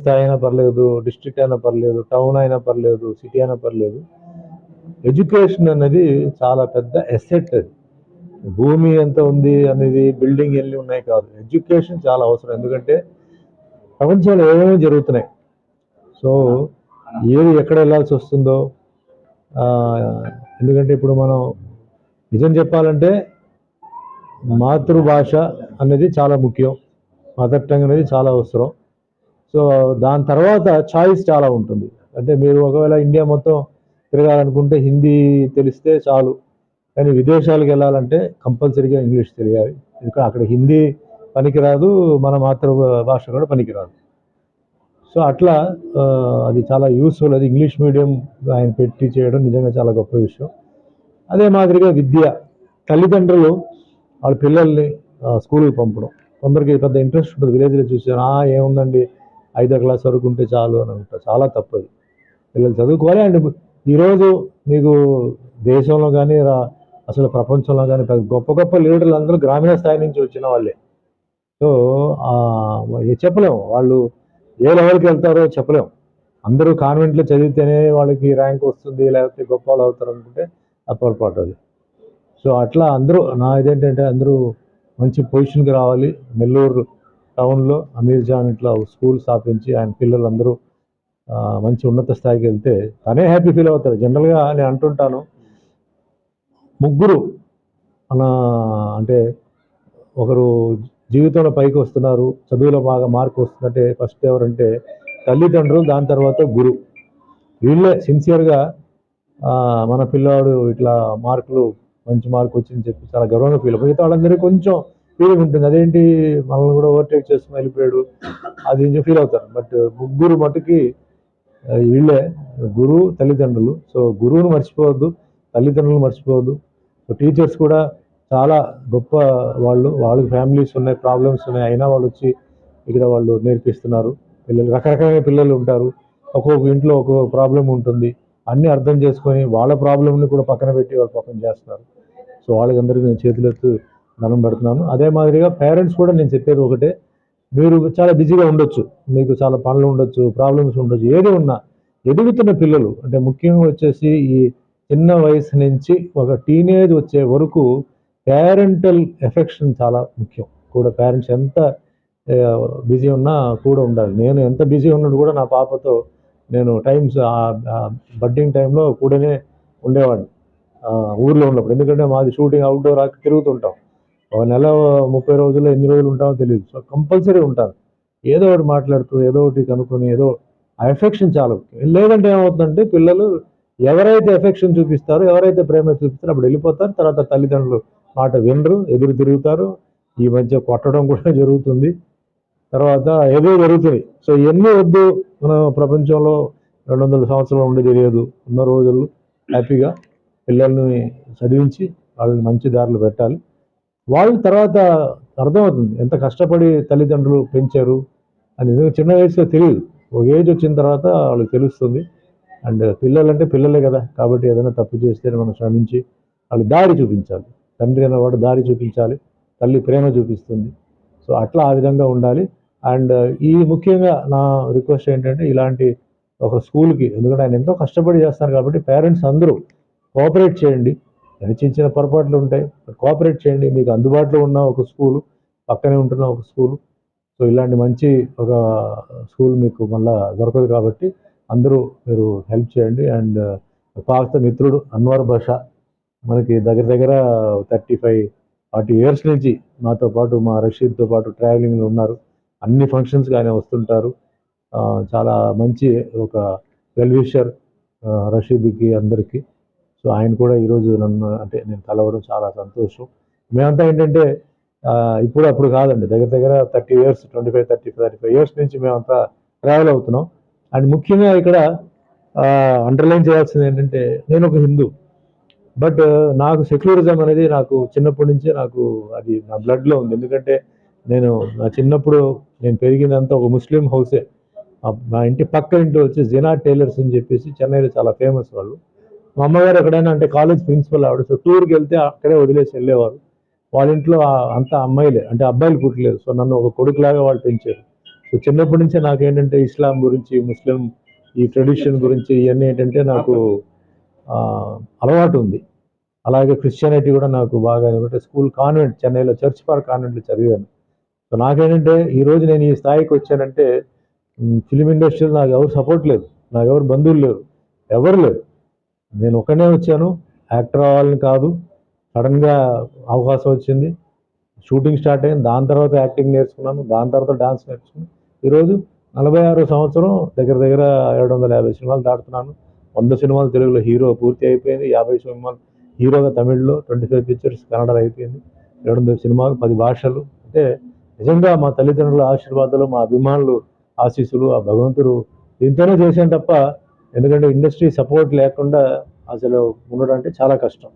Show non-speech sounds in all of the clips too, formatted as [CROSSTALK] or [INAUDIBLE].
స్థాయి అయినా పర్లేదు డిస్ట్రిక్ట్ అయినా పర్లేదు టౌన్ అయినా పర్లేదు సిటీ అయినా పర్లేదు. ఎడ్యుకేషన్ అనేది చాలా పెద్ద ఎసెట్ అది భూమి ఎంత ఉంది అనేది బిల్డింగ్ ఎన్ని ఉన్నాయి కాదు. ఎడ్యుకేషన్ చాలా అవసరం. ఎందుకంటే ప్రపంచంలో ఏమేమి జరుగుతున్నాయి? సో ఏది ఎక్కడ వెళ్ళాల్సి వస్తుందో ఎందుకంటే ఇప్పుడు మనం నిజం చెప్పాలంటే మాతృభాష అనేది చాలా ముఖ్యం. మదర్ టంగ్ అనేది చాలా అవసరం. సో దాని తర్వాత చాయిస్ చాలా ఉంటుంది. అంటే మీరు ఒకవేళ ఇండియా మొత్తం తిరగాలనుకుంటే హిందీ తెలిస్తే చాలు. కానీ విదేశాలకు వెళ్ళాలంటే కంపల్సరీగా ఇంగ్లీష్ తెలియాలి. ఎందుకంటే అక్కడ హిందీ పనికిరాదు మన మాతృభాష కూడా పనికిరాదు. సో అట్లా అది చాలా యూస్ఫుల్ అది ఇంగ్లీష్ మీడియం ఆయన పెట్టి చేయడం నిజంగా చాలా గొప్ప విషయం. అదే మాదిరిగా విద్య. తల్లిదండ్రులు వాళ్ళ పిల్లల్ని స్కూల్కి పంపడం. కొందరికి పెద్ద ఇంట్రెస్ట్ ఉంటుంది. విలేజ్లో చూసాను ఏముందండి? ఐదో క్లాస్ వరకు ఉంటే చాలు అని అంటారు చాలా తప్పది. పిల్లలు చదువుకోవాలి అండ్ ఈరోజు మీకు దేశంలో కానీ రా- అసలు ప్రపంచంలో కానీ పెద్ద గొప్ప గొప్ప లీడర్లు అందరూ గ్రామీణ స్థాయి నుంచి వచ్చిన వాళ్ళే. సో చెప్పలేము. వాళ్ళు ఏ లెవెల్కి వెళ్తారో చెప్పలేము. అందరూ కాన్వెంట్లో చదివితేనే వాళ్ళకి ర్యాంక్ వస్తుంది లేకపోతే గొప్ప వాళ్ళు అవుతారు అనుకుంటే అప్పటిపాటు అది. సో అట్లా అందరూ నా ఇదేంటంటే అందరూ మంచి పొజిషన్కి రావాలి. నెల్లూరు టౌన్లో అమీర్ జాన్ ఇట్లా స్కూల్ స్థాపించి ఆయన పిల్లలందరూ మంచి ఉన్నత స్థాయికి వెళ్తే తనే హ్యాపీ ఫీల్ అవుతాడు. జనరల్గా నేను అంటుంటాను ముగ్గురు మన అంటే ఒకరు జీవితంలో పైకి వస్తున్నారు చదువులో బాగా మార్క్ వస్తుందంటే ఫస్ట్ ఎవరంటే తల్లిదండ్రులు దాని తర్వాత గురు. వీళ్ళే సిన్సియర్గా మన పిల్లవాడు ఇట్లా మార్కులు మంచి మార్క్ వచ్చిందని చెప్పి చాలా గర్వంగా ఫీల్ మిగతా వాళ్ళందరికీ కొంచెం ఫీలింగ్ ఉంటుంది. అదేంటి? మనల్ని కూడా ఓవర్టేక్ చేసుకుని వెళ్ళిపోయాడు. అది ఫీల్ అవుతారు. బట్ ముగ్గురు మటుకి వీళ్ళే గురువు తల్లిదండ్రులు. సో గురువును మర్చిపోవద్దు తల్లిదండ్రులు మర్చిపోవద్దు. సో టీచర్స్ కూడా చాలా గొప్ప వాళ్ళు. వాళ్ళకి ఫ్యామిలీస్ ఉన్నాయి ప్రాబ్లమ్స్ ఉన్నాయి. అయినా వాళ్ళు వచ్చి ఇక్కడ వాళ్ళు నేర్పిస్తున్నారు. పిల్లలు రకరకాల పిల్లలు ఉంటారు. ఒక్కొక్క ఇంట్లో ఒక్కొక్క ప్రాబ్లం ఉంటుంది. అన్నీ అర్థం చేసుకొని వాళ్ళ ప్రాబ్లమ్ని కూడా పక్కన పెట్టి వాళ్ళు పక్కన చేస్తున్నారు. సో వాళ్ళకందరికీ నేను చేతులెత్తు దండం పెడుతున్నాను. అదే మాదిరిగా పేరెంట్స్ కూడా నేను చెప్పేది ఒకటే. మీరు చాలా బిజీగా ఉండొచ్చు. మీకు చాలా పనులు ఉండొచ్చు ప్రాబ్లమ్స్ ఉండొచ్చు. ఏది ఉన్నా ఎదుగుతున్న పిల్లలు అంటే ముఖ్యంగా వచ్చేసి ఈ చిన్న వయసు నుంచి ఒక టీనేజ్ వచ్చే వరకు పేరెంటల్ ఎఫెక్షన్ చాలా ముఖ్యం. కూడా పేరెంట్స్ ఎంత బిజీ ఉన్నా కూడా ఉండాలి. నేను ఎంత బిజీ ఉన్నట్టు కూడా నా పాపతో నేను టైమ్స్ బడ్డింగ్ టైంలో కూడానే ఉండేవాడిని. ఊర్లో ఉన్నప్పుడు. ఎందుకంటే మాది షూటింగ్ అవుట్డోర్ తిరుగుతుంటాం. ఒక నెల ముప్పై రోజుల్లో ఎన్ని రోజులు ఉంటామో తెలియదు సో కంపల్సరీ ఉంటారు. ఏదో ఒకటి మాట్లాడుతూ ఏదో ఒకటి కనుక్కొని ఏదో ఆ ఎఫెక్షన్ చాలా. లేదంటే ఏమవుతుందంటే పిల్లలు ఎవరైతే ఎఫెక్షన్ చూపిస్తారో ఎవరైతే ప్రేమ చూపిస్తారో అప్పుడు వెళ్ళిపోతారు. తర్వాత తల్లిదండ్రులు మాట వినరు ఎదురు తిరుగుతారు. ఈ మధ్య కొట్టడం కూడా [LAUGHS] జరుగుతుంది. తర్వాత ఏదో జరుగుతుంది సో ఇవన్నీ వద్దు మన ప్రపంచంలో రెండు వందల సంవత్సరాలు ఉండి తెలియదు. ఉన్న రోజులు హ్యాపీగా పిల్లల్ని చదివించి వాళ్ళని మంచి దారిలో పెట్టాలి. వాళ్ళ తర్వాత అర్థమవుతుంది. ఎంత కష్టపడి తల్లిదండ్రులు పెంచారు అని. ఎందుకంటే చిన్న వయసులో తెలియదు. ఒక ఏజ్ వచ్చిన తర్వాత వాళ్ళకి తెలుస్తుంది. అండ్ పిల్లలంటే పిల్లలే కదా. కాబట్టి ఏదైనా తప్పు చేస్తే మనం శ్రమించి వాళ్ళకి దారి చూపించాలి. తండ్రి అన్నవాడు దారి చూపించాలి. తల్లి ప్రేమ చూపిస్తుంది. సో అట్లా ఆ విధంగా ఉండాలి. అండ్ ఈ ముఖ్యంగా నా రిక్వెస్ట్ ఏంటంటే ఇలాంటి ఒక స్కూల్కి. ఎందుకంటే ఆయన ఎంతో కష్టపడి చేస్తారు కాబట్టి పేరెంట్స్ అందరూ కోఆపరేట్ చేయండి. చిన్న చిన్న చిన్న పొరపాట్లు ఉంటాయి. కోఆపరేట్ చేయండి. మీకు అందుబాటులో ఉన్న ఒక స్కూలు పక్కనే ఉంటున్న ఒక స్కూలు సో ఇలాంటి మంచి ఒక స్కూల్ మీకు మళ్ళా దొరకదు కాబట్టి అందరూ మీరు హెల్ప్ చేయండి. అండ్ పాత మిత్రుడు అన్వర్ భాష మనకి దగ్గర దగ్గర థర్టీ ఫైవ్ ఫార్టీ ఇయర్స్ నుంచి మాతో పాటు మా రషీద్తో పాటు ట్రావెలింగ్లో ఉన్నారు. అన్ని ఫంక్షన్స్కి ఆయన వస్తుంటారు. చాలా మంచి ఒక వెల్విషర్ రషీద్కి అందరికీ. సో ఆయన కూడా ఈరోజు నన్ను అంటే నేను కలవడం చాలా సంతోషం. మేమంతా ఏంటంటే ఇప్పుడు అప్పుడు కాదండి దగ్గర దగ్గర thirty years twenty five thirty thirty five years నుంచి మేమంతా ట్రావెల్ అవుతున్నాం. అండ్ ముఖ్యంగా ఇక్కడ అండర్లైన్ చేయాల్సింది ఏంటంటే నేను ఒక హిందూ. బట్ నాకు సెక్యులరిజం అనేది నాకు చిన్నప్పటి నుంచే నాకు అది నా బ్లడ్లో ఉంది. ఎందుకంటే నేను నా చిన్నప్పుడు నేను పెరిగిందంతా ఒక ముస్లిం హౌసే. మా ఇంటి పక్క ఇంట్లో వచ్చి జినా టైలర్స్ అని చెప్పేసి చెన్నైలో చాలా ఫేమస్ వాళ్ళు. మా అమ్మగారు ఎక్కడైనా అంటే కాలేజ్ ప్రిన్సిపల్ ఆవిడ సో టూర్కి వెళ్తే అక్కడే వదిలేసి వెళ్ళేవారు. వాళ్ళ ఇంట్లో అంత అంతా అమ్మాయిలే అంటే అబ్బాయిలు పుట్టలేదు. సో నన్ను ఒక కొడుకులాగా వాళ్ళు పెంచారు. సో చిన్నప్పటి నుంచే నాకేంటంటే ఇస్లాం గురించి ముస్లిం ఈ ట్రెడిషన్ గురించి ఇవన్నీ ఏంటంటే నాకు అలవాటు ఉంది. అలాగే క్రిస్టియానిటీ కూడా నాకు బాగా ఎందుకంటే స్కూల్ కాన్వెంట్ చెన్నైలో చర్చ్ పార్క్ కాన్వెంట్లో చదివాను. సో నాకేంటంటే ఈరోజు నేను ఈ స్థాయికి వచ్చానంటే ఫిలిం ఇండస్ట్రీలో నాకు ఎవరు సపోర్ట్ లేదు నాకు ఎవరు బంధువులు లేరు. ఎవరు లేరు. నేను ఒకనే వచ్చాను. యాక్టర్ అవ్వాలని కాదు. సడన్గా అవకాశం వచ్చింది. షూటింగ్ స్టార్ట్ అయింది. దాని తర్వాత యాక్టింగ్ నేర్చుకున్నాను. దాని తర్వాత డాన్స్ నేర్చుకున్నాను. ఈరోజు నలభై ఆరో సంవత్సరం దగ్గర దగ్గర ఏడు వందల యాభై సినిమాలు దాటుతున్నాను. వంద సినిమాలు తెలుగులో హీరో పూర్తి అయిపోయింది. యాభై సినిమాలు హీరోగా తమిళ్ళో ట్వంటీ ఫైవ్ పిక్చర్స్ కన్నడలో అయిపోయింది. ఏడు వందల సినిమాలు పది భాషలు. అంటే నిజంగా మా తల్లిదండ్రుల ఆశీర్వాదాలు మా అభిమానులు ఆశీస్సులు ఆ భగవంతుడు దీంతోనే చేశాను తప్ప ఎందుకంటే ఇండస్ట్రీ సపోర్ట్ లేకుండా అసలు ఉండడం అంటే చాలా కష్టం.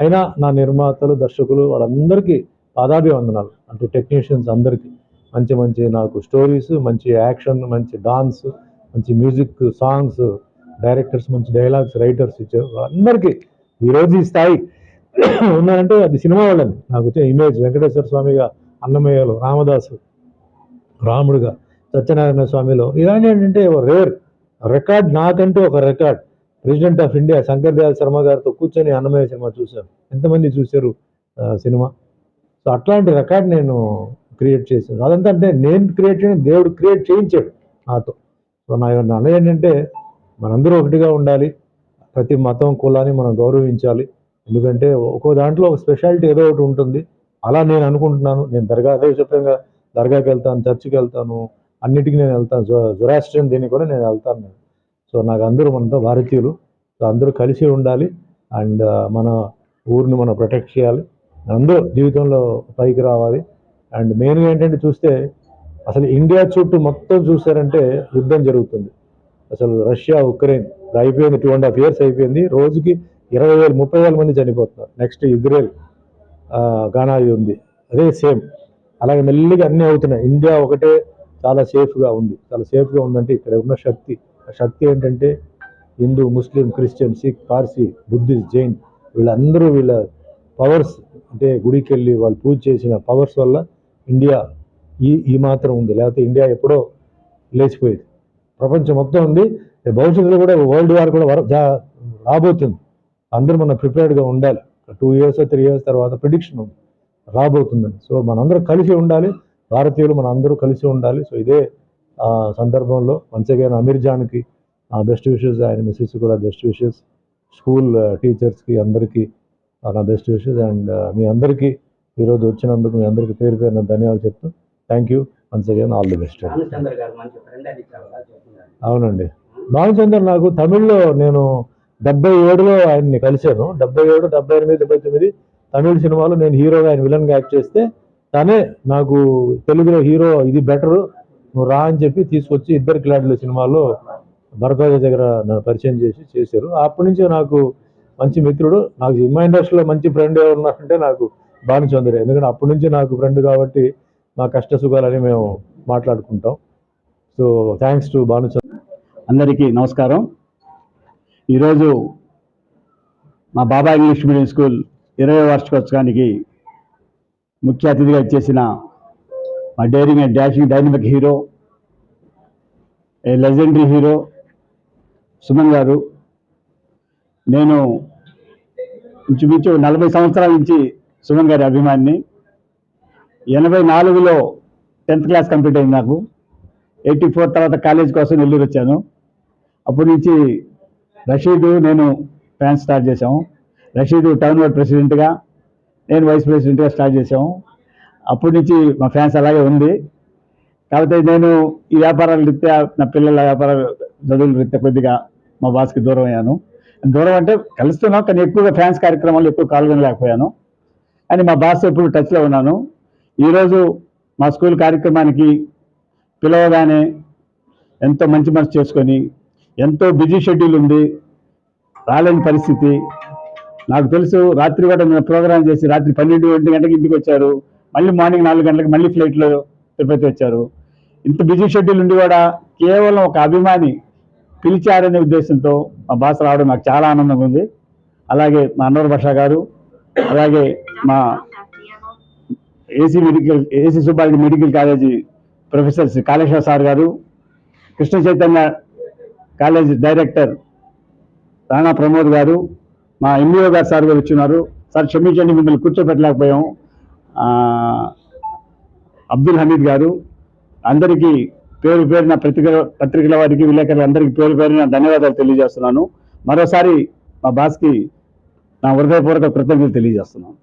అయినా నా నిర్మాతలు దర్శకులు వాళ్ళందరికీ పాదాభివందనాలు. అంటే టెక్నీషియన్స్ అందరికీ. మంచి మంచి నాకు స్టోరీస్ మంచి యాక్షన్ మంచి డాన్స్ మంచి మ్యూజిక్ సాంగ్స్ డైరెక్టర్స్ మంచి డైలాగ్స్ రైటర్స్ ఇచ్చారు అందరికీ ఈరోజు ఈ స్థాయి ఉన్నారంటే అది సినిమా వాళ్ళని నాకు వచ్చే ఇమేజ్ వెంకటేశ్వర స్వామిగా అన్నమయ్యలో రామదాసు రాముడుగా సత్యనారాయణ స్వామిలో. ఇలాంటి ఏంటంటే రేర్ రికార్డ్ నాకంటూ ఒక record. President of India Shankar Dayal Sharma గారితో కూర్చొని అన్నమయ్య సినిమా చూశాను. ఎంతమంది చూశారు సినిమా? సో అట్లాంటి రికార్డ్ నేను క్రియేట్ చేశాను. అదంతా అంటే నేను క్రియేట్ చేయడం దేవుడు క్రియేట్ చేయించాడు నాతో. సో నా అన్న ఏంటంటే మనందరూ ఒకటిగా ఉండాలి ప్రతి మతం కులాన్ని మనం గౌరవించాలి. ఎందుకంటే ఒక్కో దాంట్లో ఒక స్పెషాలిటీ ఏదో ఒకటి ఉంటుంది. అలా నేను అనుకుంటున్నాను. నేను దర్గా అదే చెప్పాను దర్గాకి వెళ్తాను చర్చికి వెళ్తాను అన్నిటికీ నేను వెళ్తాను. జొరాస్ట్రియన్ దీనికి కూడా నేను వెళ్తాను నేను. సో నాకు అందరూ మనతో భారతీయులు. సో అందరూ కలిసి ఉండాలి. అండ్ మన ఊరిని మనం ప్రొటెక్ట్ చేయాలి. అందరూ జీవితంలో పైకి రావాలి. అండ్ మెయిన్గా ఏంటంటే చూస్తే అసలు ఇండియా చుట్టూ మొత్తం చూసారంటే యుద్ధం జరుగుతుంది. అసలు రష్యా ఉక్రెయిన్ అయిపోయింది టూ అండ్ హాఫ్ ఇయర్స్ అయిపోయింది. రోజుకి ఇరవై వేలు ముప్పై వేల మంది చనిపోతున్నారు. నెక్స్ట్ ఇజ్రాయెల్ గానా ఉంది అదే సేమ్. అలాగే మెల్లిగా అన్నీ అవుతున్నాయి. ఇండియా ఒకటే చాలా సేఫ్గా ఉంది. చాలా సేఫ్గా ఉందంటే ఇక్కడ ఉన్న శక్తి. ఆ శక్తి ఏంటంటే Hindu Muslim Christian Sikh Parsi Buddhist Jain వీళ్ళందరూ వీళ్ళ పవర్స్ అంటే గుడికి వెళ్ళి వాళ్ళు పూజ చేసిన పవర్స్ వల్ల ఇండియా ఈ ఈ మాత్రం ఉంది. లేకపోతే ఇండియా ఎప్పుడో లేచిపోయేది. ప్రపంచం మొత్తం ఉంది. భవిష్యత్తులో కూడా వరల్డ్ వార్ కూడా రాబోతుంది. అందరూ మనం ప్రిపేర్డ్గా ఉండాలి. టూ ఇయర్స్ త్రీ ఇయర్స్ తర్వాత ప్రిడిక్షన్ ఉంది. రాబోతుందని. సో మనందరం కలిసి ఉండాలి. భారతీయులు మన అందరూ కలిసి ఉండాలి. సో ఇదే ఆ, సందర్భంలో వన్స్ అగైన్ అమీర్ జాన్కి బెస్ట్ విషెస్ ఆయన మిస్సెస్ కూడా బెస్ట్ విషెస్ స్కూల్ టీచర్స్కి అందరికీ నా బెస్ట్ విషెస్ అండ్ మీ అందరికీ ఈరోజు వచ్చినందుకు మీ అందరికీ పేరు పేరున ధన్యవాదాలు చెప్తూ thank you once again all the best అవునండి. భానుచందర్ నాకు తమిళ్ళో నేను డెబ్బై ఏడులో ఆయన్ని కలిశాను. డెబ్బై ఏడు డెబ్బై ఎనిమిది డెబ్బై తొమ్మిది తమిళ సినిమాలో నేను హీరోగా ఆయన విలన్గా యాక్ట్ చేస్తే కానీ నాకు తెలుగులో హీరో ఇది బెటర్ నువ్వు రా అని చెప్పి తీసుకొచ్చి ఇద్దరు కిలాడుల సినిమాలో భరద్వాజ దగ్గర పరిచయం చేసి చేశారు. అప్పటి నుంచి నాకు మంచి మిత్రుడు. నాకు సినిమా ఇండస్ట్రీలో మంచి ఫ్రెండ్ ఎవరున్నారంటే నాకు భానుచంద్రే ఎందుకంటే అప్పటి నుంచి నాకు ఫ్రెండ్ కాబట్టి మా కష్ట సుఖాలని మేము మాట్లాడుకుంటాం. సో థ్యాంక్స్ టు భానుచంద్ర అందరికీ నమస్కారం. ఈరోజు మా బాబా ఇంగ్లీష్ మీడియం స్కూల్ ఇరవై వార్షికోత్సవానికి ముఖ్య అతిథిగా ఇచ్చేసిన మా daring and dashing dynamic hero a legendary hero Suman గారు. నేను ఇంచుమించు నలభై సంవత్సరాల నుంచి సుమన్ గారి అభిమానిని. ఎనభై నాలుగులో టెన్త్ క్లాస్ కంప్లీట్ అయింది నాకు. ఎయిటీ ఫోర్ తర్వాత కాలేజ్ కోసం నెల్లూరు వచ్చాను. అప్పటి నుంచి రషీదు నేను ఫ్యాన్స్ స్టార్ట్ చేశాము. రషీదు టౌన్ వార్డ్ ప్రెసిడెంట్గా నేను వైస్ ప్రెసిడెంట్గా స్టార్ట్ చేసాము అప్పటి నుంచి మా ఫ్యాన్స్ అలాగే ఉంది. కాకపోతే నేను ఈ వ్యాపారాల రీత్యా నా పిల్లల వ్యాపార చదువుల రీత్యా కొద్దిగా మా బాస్కి దూరం అయ్యాను. దూరం అంటే కలుస్తున్నాం కానీ ఎక్కువగా ఫ్యాన్స్ కార్యక్రమాలు ఎక్కువ పాల్గొనలేకపోయాను. అని మా బాస్ ఎప్పుడు టచ్లో ఉన్నాను. ఈరోజు మా స్కూల్ కార్యక్రమానికి పిలవగానే ఎంతో మంచి మనసు చేసుకొని ఎంతో బిజీ షెడ్యూల్ ఉంది రాలేని పరిస్థితి నాకు తెలుసు రాత్రి కూడా నేను ప్రోగ్రామ్ చేసి రాత్రి పన్నెండు ఒంటి గంటకి ఇంటికి వచ్చారు. మళ్ళీ మార్నింగ్ నాలుగు గంటలకు మళ్ళీ ఫ్లైట్లో తిరుపతి వచ్చారు. ఇంత బిజీ షెడ్యూల్ ఉండి కూడా కేవలం ఒక అభిమాని పిలిచారనే ఉద్దేశంతో మా బాస్ రావడం నాకు చాలా ఆనందంగా ఉంది. అలాగే మా అన్నవర భాష గారు అలాగే మా AC medical AC Subbareddy medical college professor Shri Kaleshwara sir గారు కృష్ణ చైతన్య కాలేజ్ డైరెక్టర్ రాణా ప్రమోద్ గారు మా ఎంఈఓ గారు సార్ గారు వచ్చినారు సార్ క్షమించండి మిమ్మల్ని కూర్చోబెట్టలేకపోయాం ఆ, అబ్దుల్ హమీద్ గారు అందరికీ పేరు పేరున పత్రిక పత్రికల వారికి విలేకరులు అందరికీ పేరు పేరున ధన్యవాదాలు తెలియజేస్తున్నాను. మరోసారి మా బాస్కి నా హృదయపూర్వక కృతజ్ఞతలు తెలియజేస్తున్నాను.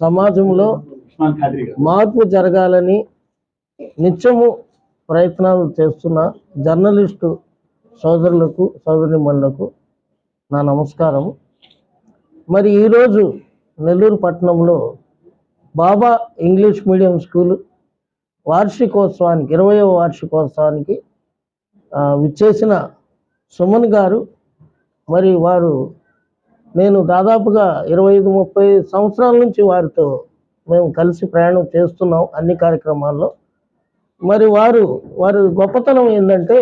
సమాజంలో మార్పు జరగాలని నిత్యము ప్రయత్నాలు చేస్తున్న జర్నలిస్టు సోదరులకు సోదరిమణులకు నా నమస్కారం మరి ఈరోజు నెల్లూరు పట్టణంలో బాబా ఇంగ్లీష్ మీడియం స్కూల్ వార్షికోత్సవానికి ఇరవయవ వార్షికోత్సవానికి విచ్చేసిన సుమన్ గారు మరి వారు నేను దాదాపుగా ఇరవై ఐదు ముప్పై సంవత్సరాల నుంచి వారితో మేము కలిసి ప్రయాణం చేస్తున్నాం అన్ని కార్యక్రమాల్లో. మరి వారు వారి గొప్పతనం ఏంటంటే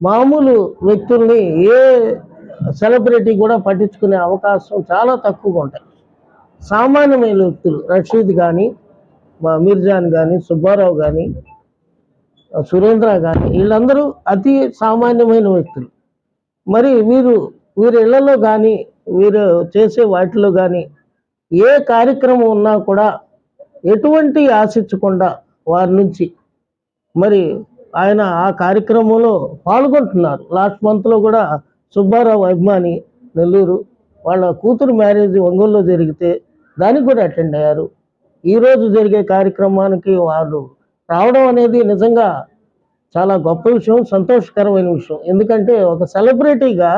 మామూలు వ్యక్తుల్ని ఏ సెలబ్రిటీ కూడా పట్టించుకునే అవకాశం చాలా తక్కువగా ఉంటాయి. సామాన్యమైన వ్యక్తులు రషీద్ కానీ మా మీర్జాన్ కానీ సుబ్బారావు కానీ సురేంద్ర కానీ వీళ్ళందరూ అతి సామాన్యమైన వ్యక్తులు. మరి వీరు వీరి ఇళ్ళలో కానీ వీరు చేసే వాటిలో కానీ ఏ కార్యక్రమం ఉన్నా కూడా ఎటువంటి ఆశించకుండా వారి నుంచి మరి ఆయన ఆ కార్యక్రమంలో పాల్గొంటున్నారు. లాస్ట్ మంత్లో కూడా సుబ్బారావు అభిమాని నెల్లూరు వాళ్ళ కూతురు మ్యారేజ్ ఒంగోలులో జరిగితే దానికి కూడా అటెండ్ అయ్యారు. ఈరోజు జరిగే కార్యక్రమానికి వాళ్ళు రావడం అనేది నిజంగా చాలా గొప్ప విషయం సంతోషకరమైన విషయం. ఎందుకంటే ఒక సెలబ్రిటీగా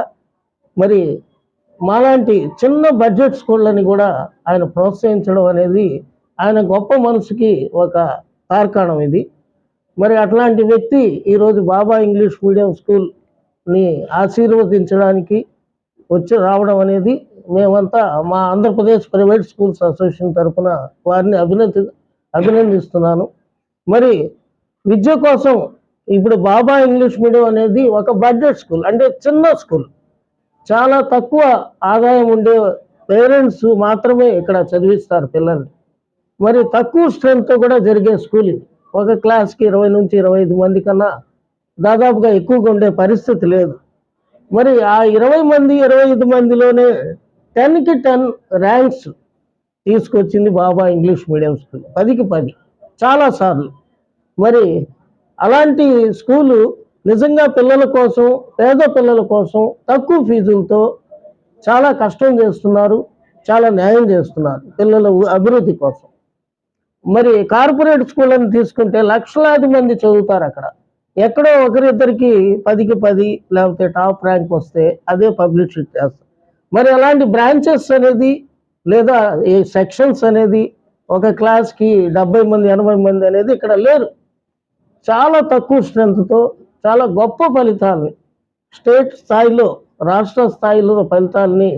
మరి మాలాంటి చిన్న బడ్జెట్ స్కూళ్ళని కూడా ఆయన ప్రోత్సహించడం అనేది ఆయన గొప్ప మనసుకి ఒక తార్కాణం ఇది. మరి అట్లాంటి వ్యక్తి ఈరోజు బాబా ఇంగ్లీష్ మీడియం స్కూల్ని ఆశీర్వదించడానికి వచ్చి రావడం అనేది మేమంతా మా ఆంధ్రప్రదేశ్ ప్రైవేట్ స్కూల్స్ అసోసియేషన్ తరఫున వారిని అభినంది అభినందిస్తున్నాను. మరి విద్య కోసం ఇప్పుడు బాబా ఇంగ్లీష్ మీడియం అనేది ఒక బడ్జెట్ స్కూల్ అంటే చిన్న స్కూల్. చాలా తక్కువ ఆదాయం ఉండే పేరెంట్స్ మాత్రమే ఇక్కడ చదివిస్తారు పిల్లల్ని. మరి తక్కువ స్ట్రెంగ్త్ కూడా జరిగే స్కూల్ ఇది. ఒక క్లాస్కి ఇరవై నుంచి ఇరవై ఐదు మంది కన్నా దాదాపుగా ఎక్కువగా ఉండే పరిస్థితి లేదు. మరి ఆ ఇరవై మంది ఇరవై ఐదు మందిలోనే టెన్కి టెన్ ర్యాంక్స్ తీసుకొచ్చింది బాబా ఇంగ్లీష్ మీడియం స్కూల్. పదికి పది. చాలాసార్లు మరి అలాంటి స్కూలు నిజంగా పిల్లల కోసం పేద పిల్లల కోసం తక్కువ ఫీజులతో చాలా కష్టం చేస్తున్నారు చాలా న్యాయం చేస్తున్నారు పిల్లల అభివృద్ధి కోసం. మరి కార్పొరేట్ స్కూళ్ళని తీసుకుంటే లక్షలాది మంది చదువుతారు అక్కడ. ఎక్కడో ఒకరిద్దరికి పదికి పది లేకపోతే టాప్ ర్యాంక్ వస్తే అదే పబ్లిసిటీ చేస్తారు. మరి అలాంటి బ్రాంచెస్ అనేది లేదా ఈ సెక్షన్స్ అనేది ఒక క్లాస్కి డెబ్బై మంది ఎనభై మంది అనేది ఇక్కడ లేరు. చాలా తక్కువ స్ట్రెంత్తో చాలా గొప్ప ఫలితాలని స్టేట్ స్థాయిలో రాష్ట్ర స్థాయిలో ఫలితాలని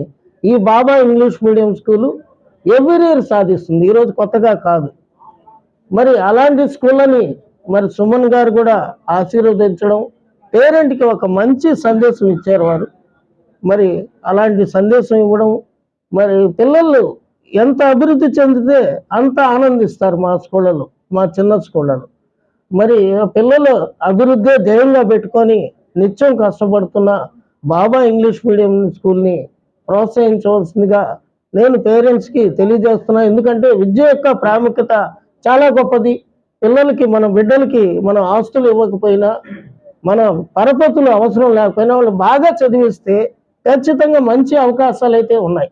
ఈ Baba English medium school every year సాధిస్తుంది. ఈరోజు కొత్తగా కాదు. మరి అలాంటి స్కూళ్ళని మరి సుమన్ గారు కూడా ఆశీర్వదించడం పేరెంట్కి ఒక మంచి సందేశం ఇచ్చారు వారు. మరి అలాంటి సందేశం ఇవ్వడం మరి పిల్లలు ఎంత అభివృద్ధి చెందితే అంత ఆనందిస్తారు మా స్కూళ్ళలో మా చిన్న స్కూళ్ళలో. మరి పిల్లలు అభివృద్ధి ధ్యేయంగా పెట్టుకొని నిత్యం కష్టపడుతున్న బాబా ఇంగ్లీష్ మీడియం స్కూల్ని ప్రోత్సహించవలసిందిగా నేను పేరెంట్స్కి తెలియజేస్తున్నా. ఎందుకంటే విద్య యొక్క ప్రాముఖ్యత చాలా గొప్పది. పిల్లలకి మన బిడ్డలకి మనం ఆస్తులు ఇవ్వకపోయినా మన పరపతులు అవసరం లేకపోయినా వాళ్ళు బాగా చదివిస్తే ఖచ్చితంగా మంచి అవకాశాలు అయితే ఉన్నాయి.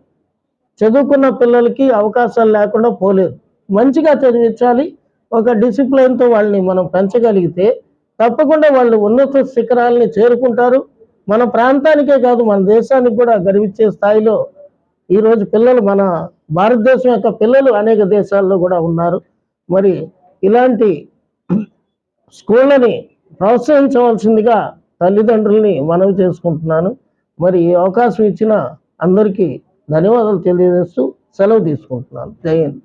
చదువుకున్న పిల్లలకి అవకాశాలు లేకుండా పోలేదు. మంచిగా చదివించాలి. ఒక డిసిప్లిన్తో వాళ్ళని మనం పెంచగలిగితే తప్పకుండా వాళ్ళు ఉన్నత శిఖరాలని చేరుకుంటారు. మన ప్రాంతానికే కాదు మన దేశానికి కూడా గర్వించే స్థాయిలో ఈరోజు పిల్లలు మన భారతదేశం యొక్క పిల్లలు అనేక దేశాల్లో కూడా ఉన్నారు. మరి ఇలాంటి స్కూళ్ళని ప్రోత్సహించవలసిందిగా తల్లిదండ్రుల్ని మనవి చేసుకుంటున్నాను. మరి ఈ అవకాశం ఇచ్చిన అందరికీ ధన్యవాదాలు తెలియజేస్తూ సెలవు తీసుకుంటున్నాను. జై హింద్.